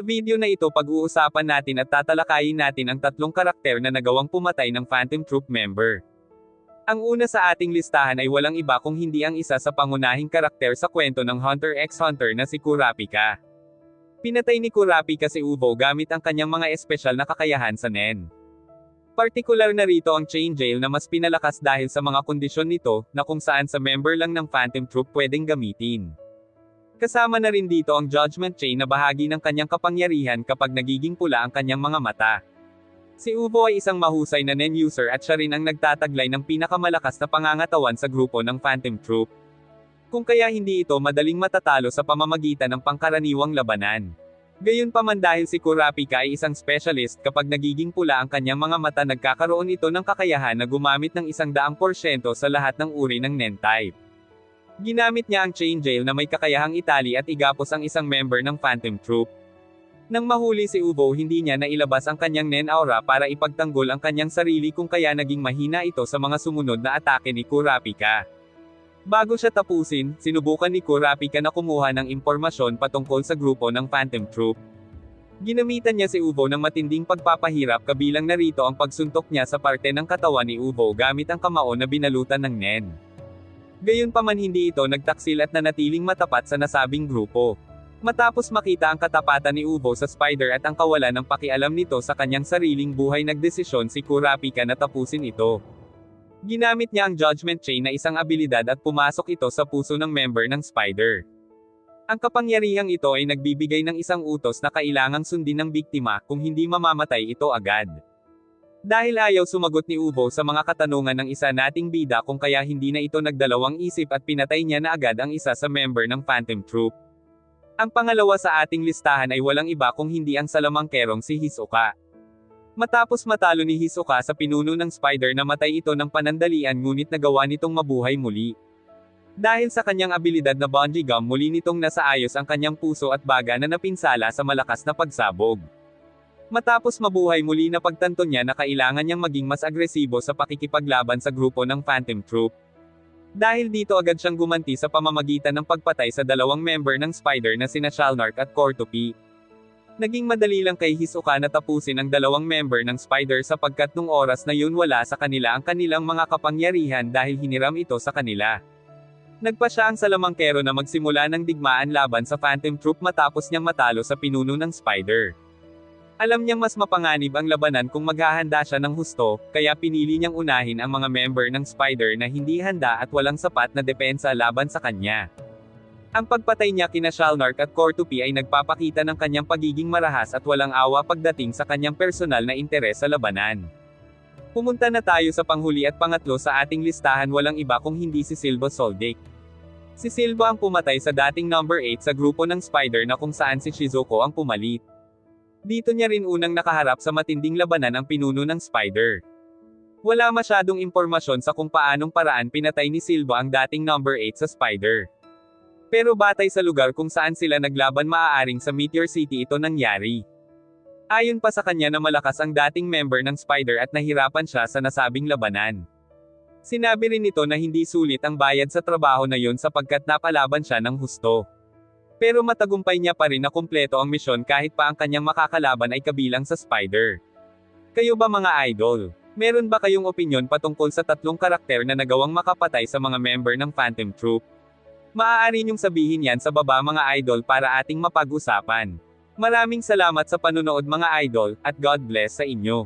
Sa video na ito pag-uusapan natin at tatalakayin natin ang tatlong karakter na nagawang pumatay ng Phantom Troop member. Ang una sa ating listahan ay walang iba kung hindi ang isa sa pangunahing karakter sa kwento ng Hunter x Hunter na si Kurapika. Pinatay ni Kurapika si Uvo gamit ang kanyang mga espesyal na kakayahan sa NEN. Partikular na rito ang chain jail na mas pinalakas dahil sa mga kondisyon nito, na kung saan sa member lang ng Phantom Troop pwedeng gamitin. Kasama na rin dito ang Judgment Chain na bahagi ng kanyang kapangyarihan kapag nagiging pula ang kanyang mga mata. Si Uvo ay isang mahusay na NEN user at siya rin ang nagtataglay ng pinakamalakas na pangangatawan sa grupo ng Phantom Troop. Kung kaya hindi ito madaling matatalo sa pamamagitan ng pangkaraniwang labanan. Gayunpaman dahil si Kurapika ay isang specialist kapag nagiging pula ang kanyang mga mata nagkakaroon ito ng kakayahan na gumamit ng isang daang porsyento sa lahat ng uri ng NEN type. Ginamit niya ang chain jail na may kakayahang itali at igapos ang isang member ng Phantom Troop. Nang mahuli si Uvo hindi niya nailabas ang kanyang Nen Aura para ipagtanggol ang kanyang sarili kung kaya naging mahina ito sa mga sumunod na atake ni Kurapika. Bago siya tapusin, sinubukan ni Kurapika na kumuha ng impormasyon patungkol sa grupo ng Phantom Troop. Ginamitan niya si Uvo ng matinding pagpapahirap kabilang narito ang pagsuntok niya sa parte ng katawan ni Uvo gamit ang kamao na binalutan ng Nen. Gayunpaman hindi ito nagtaksil at nanatiling matapat sa nasabing grupo. Matapos makita ang katapatan ni Uvo sa Spider at ang kawalan ng pakialam nito sa kanyang sariling buhay nagdesisyon si Kurapika na tapusin ito. Ginamit niya ang Judgment Chain na isang abilidad at pumasok ito sa puso ng member ng Spider. Ang kapangyarihang ito ay nagbibigay ng isang utos na kailangang sundin ng biktima kung hindi mamamatay ito agad. Dahil ayaw sumagot ni Uvo sa mga katanungan ng isa nating bida kung kaya hindi na ito nagdalawang isip at pinatay niya na agad ang isa sa member ng Phantom Troop. Ang pangalawa sa ating listahan ay walang iba kung hindi ang salamangkerong si Hisoka. Matapos matalo ni Hisoka sa pinuno ng spider namatay ito ng panandalian ngunit nagawa nitong mabuhay muli. Dahil sa kanyang abilidad na bungee gum muli nitong nasa ayos ang kanyang puso at baga na napinsala sa malakas na pagsabog. Matapos mabuhay muli na pagtanto niya na kailangan niyang maging mas agresibo sa pakikipaglaban sa grupo ng Phantom Troop. Dahil dito agad siyang gumanti sa pamamagitan ng pagpatay sa dalawang member ng Spider na sina Shalnark at Cortopi. Naging madali lang kay Hisoka na tapusin ang dalawang member ng Spider sapagkat nung oras na yun wala sa kanila ang kanilang mga kapangyarihan dahil hiniram ito sa kanila. Nagpa siya ang salamangkero na magsimula ng digmaan laban sa Phantom Troop matapos niyang matalo sa pinuno ng Spider. Alam niyang mas mapanganib ang labanan kung maghahanda siya ng husto, kaya pinili niyang unahin ang mga member ng Spider na hindi handa at walang sapat na depensa laban sa kanya. Ang pagpatay niya kina Shalnark at Cortupi ay nagpapakita ng kanyang pagiging marahas at walang awa pagdating sa kanyang personal na interes sa labanan. Pumunta na tayo sa panghuli at pangatlo sa ating listahan walang iba kung hindi si Silva Soldic. Si Silva ang pumatay sa dating number 8 sa grupo ng Spider na kung saan si Shizuko ang pumalit. Dito niya rin unang nakaharap sa matinding labanan ang pinuno ng Spider. Wala masyadong impormasyon sa kung paanong paraan pinatay ni Silva ang dating number 8 sa Spider. Pero batay sa lugar kung saan sila naglaban maaaring sa Meteor City ito nangyari. Ayon pa sa kanya na malakas ang dating member ng Spider at nahirapan siya sa nasabing labanan. Sinabi rin nito na hindi sulit ang bayad sa trabaho na yon sapagkat napalaban siya ng husto. Pero matagumpay niya pa rin na kumpleto ang misyon kahit pa ang kanyang makakalaban ay kabilang sa Spider. Kayo ba mga idol? Meron ba kayong opinyon patungkol sa tatlong karakter na nagawang makapatay sa mga member ng Phantom Troop? Maaari niyong sabihin yan sa baba mga idol para ating mapag-usapan. Maraming salamat sa panunood mga idol, at God bless sa inyo.